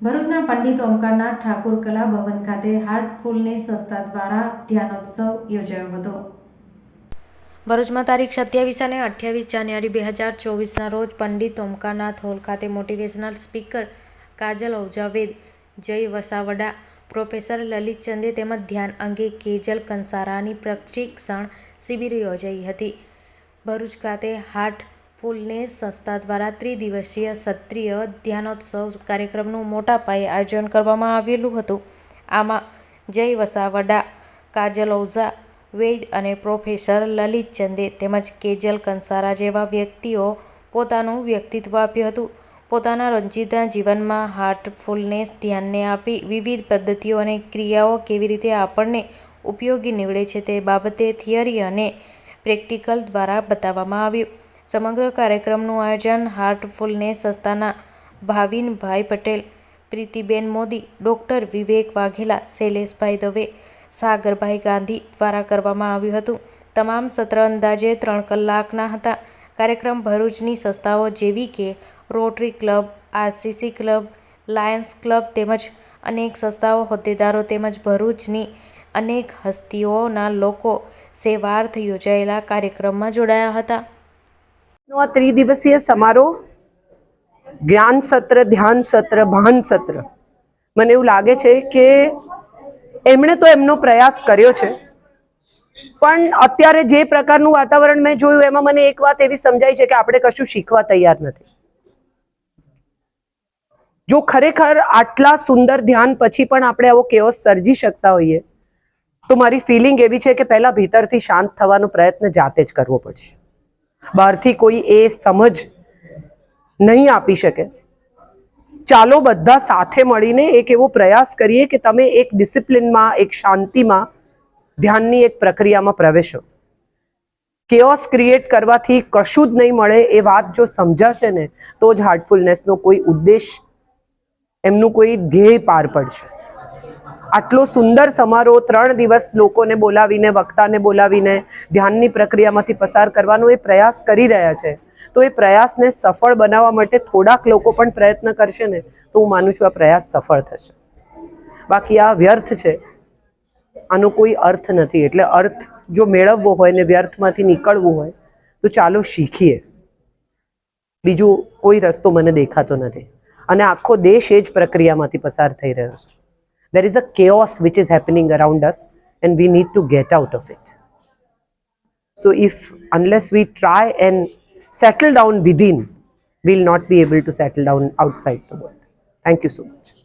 ભરૂચના પંડિત ઓમકારનાથ ઠાકુર કલા ભવન ખાતે હાર્ટફુલનેસ સંસ્થા દ્વારા ધ્યાનોત્સવ યોજાયો હતો. ભરૂચમાં તારીખ સત્યાવીસ અને અઠ્યાવીસ જાન્યુઆરી બે હજાર ચોવીસના રોજ પંડિત ઓમકારનાથ હોલ ખાતે મોટિવેશનલ સ્પીકર કાજલ ઓજાવેદ જય વસાવડા, પ્રોફેસર લલિત ચંદે તેમજ ધ્યાન અંગે કેજલ કંસારાની પ્રશિક્ષણ શિબિર યોજાઈ હતી. ભરૂચ ખાતે હાર્ટ ફૂલનેસ સંસ્થા દ્વારા ત્રિદિવસીય ક્ષત્રિય ધ્યાનોત્સવ કાર્યક્રમનું મોટા પાયે આયોજન કરવામાં આવેલું હતું. આમાં જય વસાવડા, કાજલ ઓઝા વૈદ અને પ્રોફેસર લલિત ચંદે તેમજ કેજલ કંસારા જેવા વ્યક્તિઓ પોતાનું વ્યક્તિત્વ આપ્યું હતું. પોતાના રંજીતા જીવનમાં હાર્ટફુલનેસ ધ્યાનને આપી વિવિધ પદ્ધતિઓ અને ક્રિયાઓ કેવી રીતે આપણને ઉપયોગી નીવડે છે તે બાબતે થિયરી અને પ્રેક્ટિકલ દ્વારા બતાવવામાં આવ્યું. સમગ્ર કાર્યક્રમનું આયોજન હાર્ટફુલનેસ સંસ્થાના ભાવિનભાઈ પટેલ, પ્રીતિબેન મોદી, ડૉક્ટર વિવેક વાઘેલા, શૈલેષભાઈ દવે, સાગરભાઈ ગાંધી દ્વારા કરવામાં આવ્યું હતું. તમામ સત્ર અંદાજે ત્રણ કલાકના હતા. કાર્યક્રમ ભરૂચની સંસ્થાઓ જેવી કે Rotary club RCC club Lions club તેમજ અનેક સંસ્થાઓ, હોદ્દેદારો તેમજ ભરૂચની અનેક હસ્તીઓના લોકો સેવાર્થ યોજાયેલા કાર્યક્રમમાં જોડાયા હતા. નો આ ત્રિદિવસીય સમારોહ? જ્ઞાન સત્ર, ધ્યાન સત્ર, ભાન સત્ર. મને એવું લાગે છે કે એમણે તો એમનો પ્રયાસ કર્યો છે. પણ અત્યારે જે પ્રકારનું વાતાવરણ મેં જોયું, એમાં મને એક વાત એવી સમજાય છે કે આપણે કશું શીખવા તૈયાર નથી. જો ખરેખર આટલા સુંદર ધ્યાન પછી પણ આપણે આવો કેવો સર્જી શકતા હોઈએ, તો મારી ફિલિંગ એવી છે કે પહેલા ભીતરથી શાંત થવાનો પ્રયત્ન જાતે જ કરવો પડશે. બહારથી કોઈ એ સમજ નહીં આપી શકે. ચાલો બધા સાથે મળીને એક એવો પ્રયાસ કરીએ કે તમે એક ડિસિપ્લિનમાં, એક શાંતિમાં, ધ્યાનની એક પ્રક્રિયામાં પ્રવેશો. કેઓસ ક્રિએટ કરવાથી કશું જ નહીં મળે એ વાત જો સમજાશે ને, તો જ હાર્ટફુલનેસનો કોઈ ઉદ્દેશ, એમનું કોઈ ધ્યેય પાર પડશે. આટલો સુંદર સમારોહ ત્રણ દિવસ લોકોને બોલાવીને, વક્તાને બોલાવીને, ધ્યાનની પ્રક્રિયામાંથી પસાર કરવાનો એ પ્રયાસ કરી રહ્યા છે. તો એ પ્રયાસને સફળ બનાવવા માટે થોડાક લોકો પણ પ્રયત્ન કરશે ને, તો હું માનું છું આ પ્રયાસ સફળ થશે. બાકી આ વ્યર્થ છે. આનો કોઈ અર્થ નથી. એટલે અર્થ જો મેળવવો હોય ને વ્યર્થમાંથી નીકળવું હોય, તો ચાલો શીખીએ. બીજું કોઈ રસ્તો મને દેખાતો નથી. અને આખો દેશ એ જ પ્રક્રિયામાંથી પસાર થઈ રહ્યો છે. There is a chaos which is happening around us and we need to get out of it. So if unless we try and settle down within we'll not be able to settle down outside the world. Thank you so much